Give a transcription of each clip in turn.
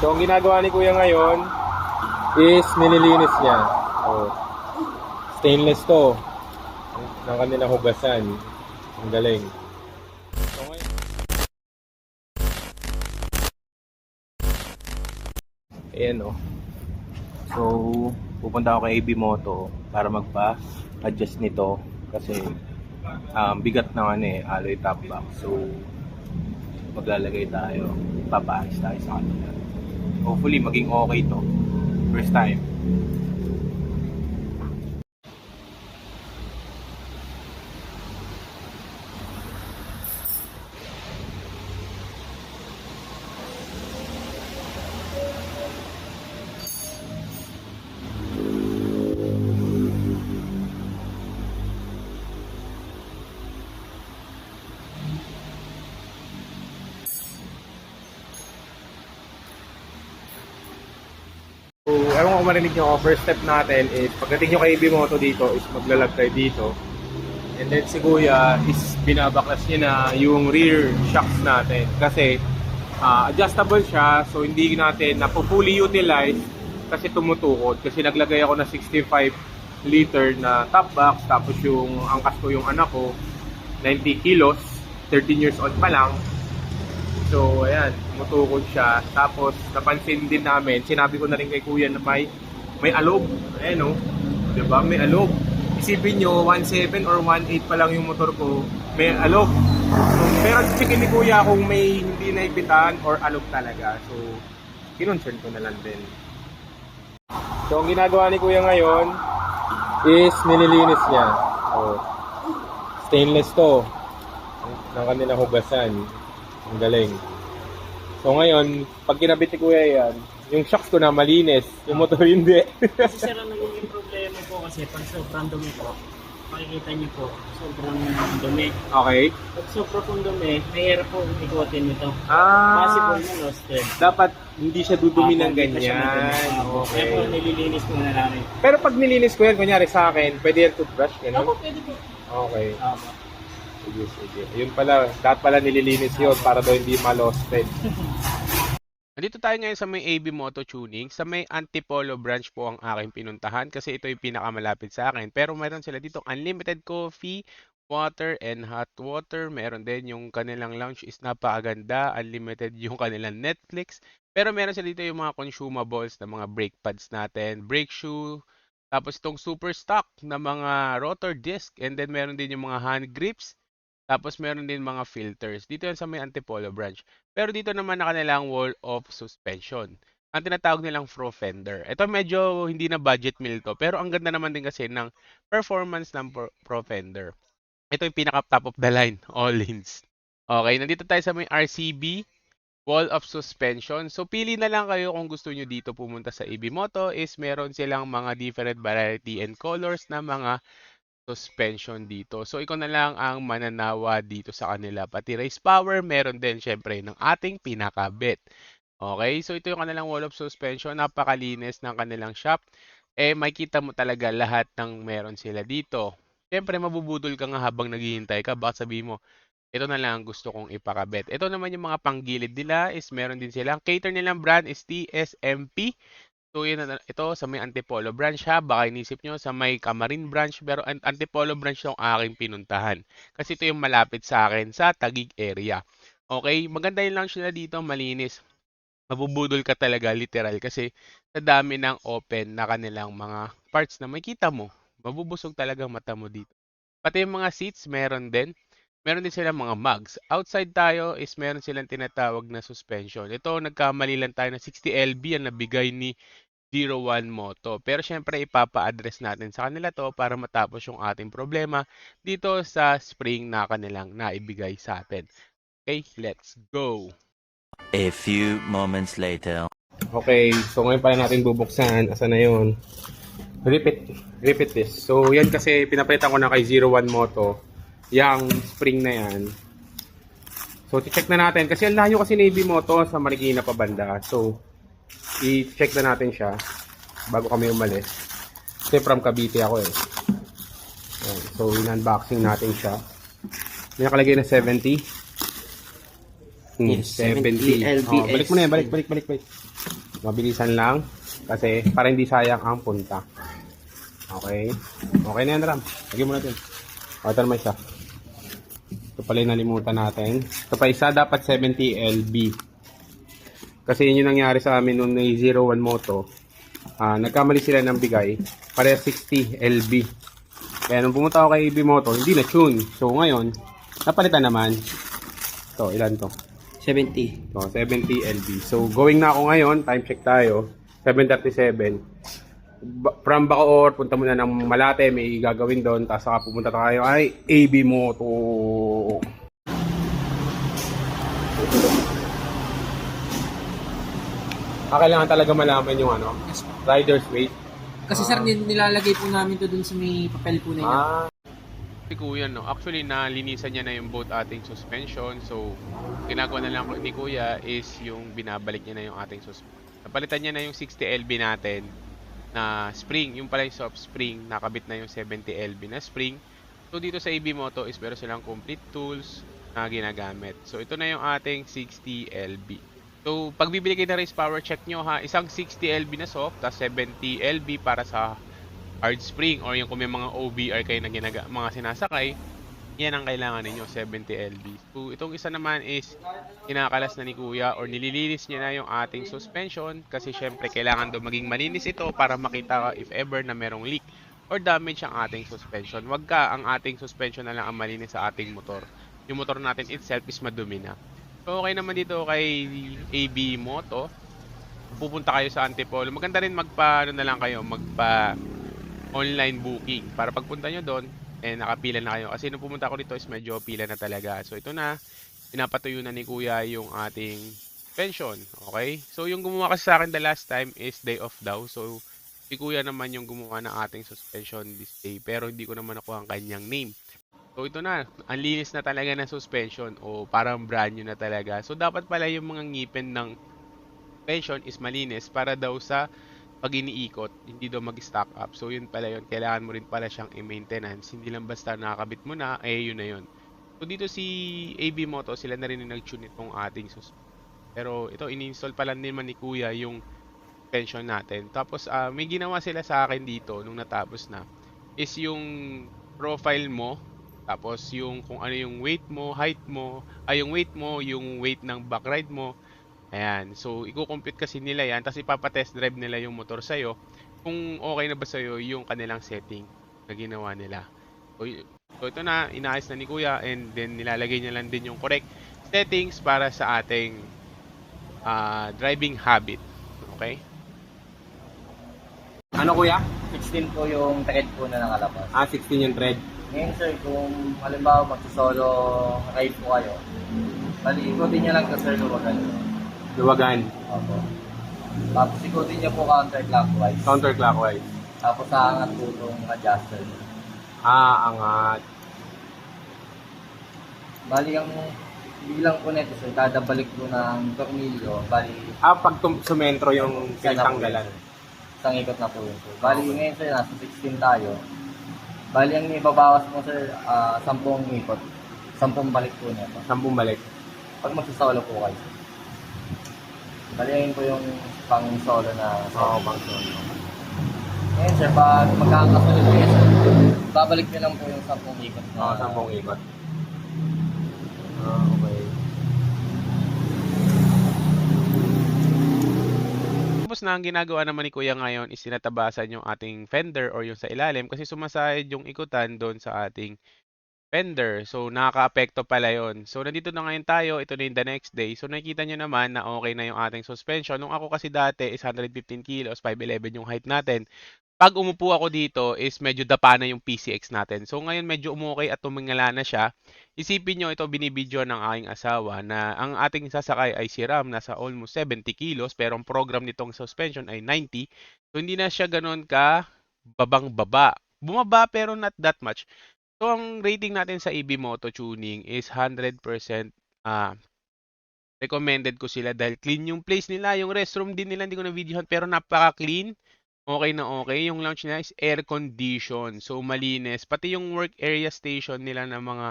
So, ang ginagawa ni Kuya ngayon is nililinis niya. So, stainless to. Ng kanilang hugasan. Ang galing. Ayan o. So, pupunta ako kay AB Moto para magpa-adjust nito kasi um, bigat na ano eh, alloy top box. So, maglalagay tayo, papaayos tayo sa kanila. Hopefully, maging okay to. First time. Ewan ko kung marinig nyo ako, first step natin is pagdating nyo kay AB dito is maglalag tayo dito. And then si Kuya is binabaklas niya na yung rear shocks natin. Kasi ah, adjustable siya, so hindi natin napupully utilize kasi tumutukod. Kasi naglagay ako na 65 liter na top box, tapos yung angkas ko yung anak ko, 90 kilos, 13 years old pa lang. So, ayan, tumutukod siya. Tapos, napansin din namin, sinabi ko na rin kay kuya na may, may alob. Ayan, oh. Diba? May alob. Isipin nyo, 1.7 or 1.8 pa lang yung motor ko, may alob. So, pero chikin ni kuya kung may hindi naipitan or alob talaga. So, kinoncern ko na lang din. So, ang ginagawa ni kuya ngayon is nililinis niya. So, stainless to. Ng kanilang hugasan. Ang galing. So ngayon, pag kinabit ni Kuya yan, yung shocks ko na malinis, yung motor hindi. Kasi sir, ang nagiging problema po kasi pag sobrang dumi po, makikita niyo po, sobrang dumi. okay. Pag sobrang pong dumi, mahirap po ikutin nito. Ah, Possible na lost dapat hindi siya dudumi ng ganyan. madumi. Kaya po Okay. nililinis ko na namin. Pero pag nilinis ko yan, kunyari sa akin, pwede yan toothbrush, Ako, gano'n? pwede po. Okay. Opo. Sige, sige. Yun pala, dapat pala nililinis yun para daw hindi malosted. Nandito tayo ngayon sa may AB Moto Tuning. Sa may Antipolo branch po ang aking pinuntahan kasi ito yung pinakamalapit sa akin. Pero meron sila dito unlimited coffee, water, and hot water. Meron din yung kanilang lounge is napakaganda. Unlimited yung kanilang Netflix. Pero meron sila dito yung mga consumables na mga brake pads natin, brake shoe, tapos itong super stock na mga rotor disc, and then meron din yung mga hand grips, tapos meron din mga filters. Dito yan sa may Antipolo branch. Pero dito naman na kanilang wall of suspension. Ang tinatawag nilang Pro Fender. Ito medyo hindi na budget meal to, pero ang ganda naman din kasi ng performance ng Pro, Fender. Ito yung pinaka top of the line, all-ins. Okay, nandito tayo sa may RCB wall of suspension. So pili na lang kayo kung gusto nyo dito pumunta sa EB Moto is meron silang mga different variety and colors na mga suspension dito. So ikaw na lang ang mananawa dito sa kanila. Pati race power, meron din syempre ng ating pinakabit. Okay, so ito yung kanilang wall of suspension. Napakalinis ng kanilang shop. Eh, makita mo talaga lahat ng meron sila dito. Syempre, mabubudol ka nga habang naghihintay ka. Baka sabihin mo, ito na lang ang gusto kong ipakabit. Ito naman yung mga panggilid nila is meron din silang. Cater nilang brand is TSMP. Yun na, ito sa may Antipolo branch ha. Baka inisip nyo sa may Camarin branch. Pero Antipolo branch yung aking pinuntahan. Kasi ito yung malapit sa akin sa Taguig area. Okay, maganda yung lounge nila dito, malinis. Mabubudol ka talaga, literal. Kasi sa dami ng open na kanilang mga parts na makita mo. Mabubusog talaga mata mo dito. Pati yung mga seats, meron din. Meron din silang mga mugs. Outside tayo is meron silang tinatawag na suspension. Ito, nagkamali lang tayo na 60 LB ang nabigay ni 01 Moto. Pero syempre, ipapa-address natin sa kanila to para matapos yung ating problema dito sa spring na kanilang naibigay sa atin. Okay, let's go! A few moments later. Okay, so ngayon pala natin bubuksan. Asa na yun? Repeat, repeat this. So, yan kasi pinapalitan ko na kay 01 Moto. Yang spring na yan. So, check na natin. Kasi ang layo kasi Navy Moto sa Marikina pa banda. So, i-check na natin siya bago kami umalis. Kasi from Cavite ako eh. Ayan. So, in-unboxing natin siya. May nakalagay na 70. Hmm, Yes, 70. 70 Oh, balik mo na yan, balik, balik, balik, balik. Mabilisan lang. Kasi para hindi sayang ang punta. Okay. Okay na yan, Ram. Lagyan mo natin. O, ito naman isa. Ito pala yung nalimutan natin. Ito pa isa, dapat 70 LB. Kasi yun yung nangyari sa amin nung may 01 Moto. Ah, nagkamali sila ng bigay. Pare 60 LB. Kaya nung pumunta ako kay AB Moto, hindi na tune. So ngayon, napalitan naman. Ito, ilan to? 70. So, 70 LB. So, going na ako ngayon. Time check tayo. 7.37. From Bacoor, punta muna ng Malate. May gagawin doon. Tapos saka pumunta tayo ay AB Moto. Ah, kailangan talaga malaman yung ano, Yes rider's weight. Kasi sir, nil- nilalagay po namin to dun sa may papel po na yun. Ah. Si Kuya, no? Actually, nalinisan niya na yung boat ating suspension. So, ginagawa na lang ni Kuya is yung binabalik niya na yung ating suspension. Napalitan niya na yung 60 LB natin na spring. Yung pala yung soft spring, nakabit na yung 70 LB na spring. So, dito sa AB Moto is meron silang complete tools na ginagamit. So, ito na yung ating 60 LB. So, pag bibili kayo ng race power, check nyo ha. Isang 60 LB na soft, tapos 70 LB para sa hard spring or yung kung may mga OBR kayo na ginaga, mga sinasakay, yan ang kailangan ninyo, 70 LB. So, itong isa naman is kinakalas na ni Kuya or nililinis niya na yung ating suspension kasi syempre kailangan daw maging malinis ito para makita if ever na merong leak or damage ang ating suspension. Wag ka ang ating suspension na lang ang malinis sa ating motor. Yung motor natin itself is madumi na. So, okay naman dito kay AB Moto. Pupunta kayo sa Antipolo. Maganda rin magpa, ano na lang kayo, magpa online booking para pagpunta nyo doon eh nakapila na kayo. Kasi nung pumunta ako dito is medyo pila na talaga. So ito na pinapatuyo na ni kuya yung ating pension okay? So yung gumawa kasi sa akin the last time is day off daw. So si kuya naman yung gumawa ng ating suspension this day pero hindi ko naman nakuha ang kanyang name. So ito na, ang linis na talaga ng suspension. O parang brand new na talaga. So dapat pala yung mga ngipin ng suspension is malinis para daw sa pag iniikot, hindi daw mag-stack up. So yun pala yun, kailangan mo rin pala siyang i-maintenance. Hindi lang basta nakakabit mo na, eh yun na yun. So dito si AB Moto, sila na rin yung nag-tune itong ating suspension. Pero ito, ini-install pala naman ni Kuya yung suspension natin. Tapos ah, may ginawa sila sa akin dito nung natapos na is yung profile mo tapos yung kung ano yung weight mo, height mo, ay yung weight mo, yung weight ng back ride mo. Ayan. So, i-compute kasi nila yan. Tapos ipapatest drive nila yung motor sa'yo. Kung okay na ba sa'yo yung kanilang setting na ginawa nila. So, y- so ito na, inaayos na ni Kuya. And then, nilalagay niya lang din yung correct settings para sa ating ah, driving habit. Okay? Ano Kuya? 16 po yung thread po na nakalabas. Ah, 16 yung thread. Ngayon sir, kung halimbawa magsasolo ride po kayo, bali ikutin niya lang sa sir luwagan. Luwagan. Opo. Tapos ikutin niya po counterclockwise. Counterclockwise. Tapos aangat po itong adjuster. Ah, angat. Bali ang bilang po nito sir, kada balik po ng tornilyo, bali Ah, pag tum- sumentro yung isa na po pinatanggalan. yun, sir. Isang ikot na po yun sir. Bali ngayon sir, nasa 16 tayo. Bali ang ibabawas mo sir, ah 10 ikot. 10 balik po nito. Sampung balik. Pag magsasolo po kayo. Bali yun po yung pang solo na Oo, pang solo. Ngayon sir, pag magkakasunod kayo sir, babalik nyo lang po yung 10 ikot na. Oo, sampung ikot. Ah, okay. Tapos na ang ginagawa naman ni Kuya ngayon is tinatabasan yung ating fender or yung sa ilalim kasi sumasayad yung ikutan doon sa ating fender. So, nakaka-apekto pala yon. So, nandito na ngayon tayo. Ito na yung the next day. So, nakikita nyo naman na okay na yung ating suspension. Nung ako kasi dati is 115 kilos, 5'11 yung height natin. Pag umupo ako dito is medyo dapa na yung PCX natin. So, ngayon medyo umukay at tumingala na siya. Isipin nyo, ito binibidyo ng aking asawa na ang ating sasakay ay si Ram, nasa almost 70 kilos, pero ang program nitong suspension ay 90. So, hindi na siya ganun ka babang-baba. Bumaba pero not that much. So, ang rating natin sa EB Moto Tuning is 100% ah recommended ko sila dahil clean yung place nila. Yung restroom din nila, hindi ko na videohan, pero napaka-clean. Okay na okay. Yung lounge nila is air condition. So, malinis. Pati yung work area station nila ng mga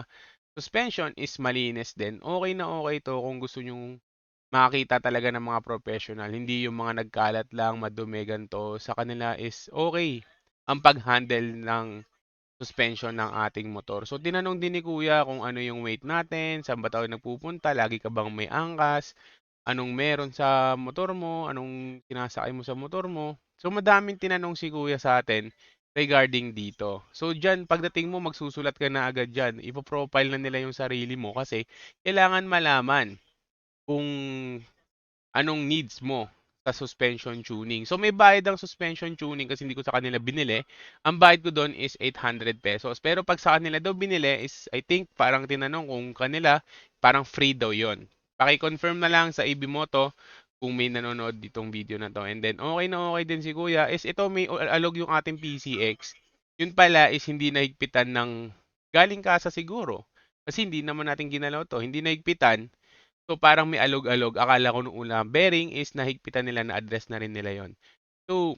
suspension is malinis din. Okay na okay to kung gusto nyong makakita talaga ng mga professional. Hindi yung mga nagkalat lang, madumi ganito. Sa kanila is okay ang pag-handle ng suspension ng ating motor. So, tinanong din ni Kuya kung ano yung weight natin, saan ba tayo nagpupunta, lagi ka bang may angkas, anong meron sa motor mo, anong sinasakay mo sa motor mo. So, madaming tinanong si Kuya sa atin regarding dito. So, dyan, pagdating mo, magsusulat ka na agad dyan. Ipo-profile na nila yung sarili mo kasi kailangan malaman kung anong needs mo sa suspension tuning. So, may bayad ang suspension tuning kasi hindi ko sa kanila binili. Ang bayad ko doon is 800 pesos. Pero pag sa kanila daw binili is, I think, parang tinanong kung kanila, parang free daw yon. Paki-confirm na lang sa AB Moto kung may nanonood ditong video na to. And then, okay na okay din si Kuya, is ito may alog yung ating PCX. Yun pala is hindi nahigpitan ng galing kasa siguro. Kasi hindi naman natin ginalaw to. Hindi nahigpitan. So, parang may alog-alog. Akala ko nung una, bearing is nahigpitan nila na address na rin nila yon. So,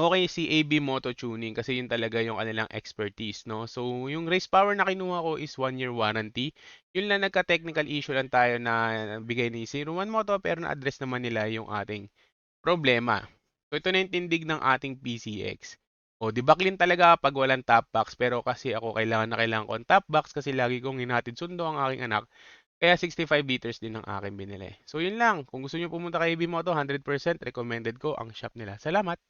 okay si AB Moto Tuning kasi yun talaga yung kanilang expertise, no? So, yung race power na kinuha ko is 1 year warranty. Yun lang nagka-technical issue lang tayo na bigay ni 01 Moto pero na-address naman nila yung ating problema. So, ito na yung tindig ng ating PCX. O, di ba clean talaga pag walang top box pero kasi ako kailangan na kailangan ko ang top box kasi lagi kong hinatid sundo ang aking anak. Kaya 65 liters din ang aking binili. So, yun lang. Kung gusto nyo pumunta kay AB Moto, 100% recommended ko ang shop nila. Salamat!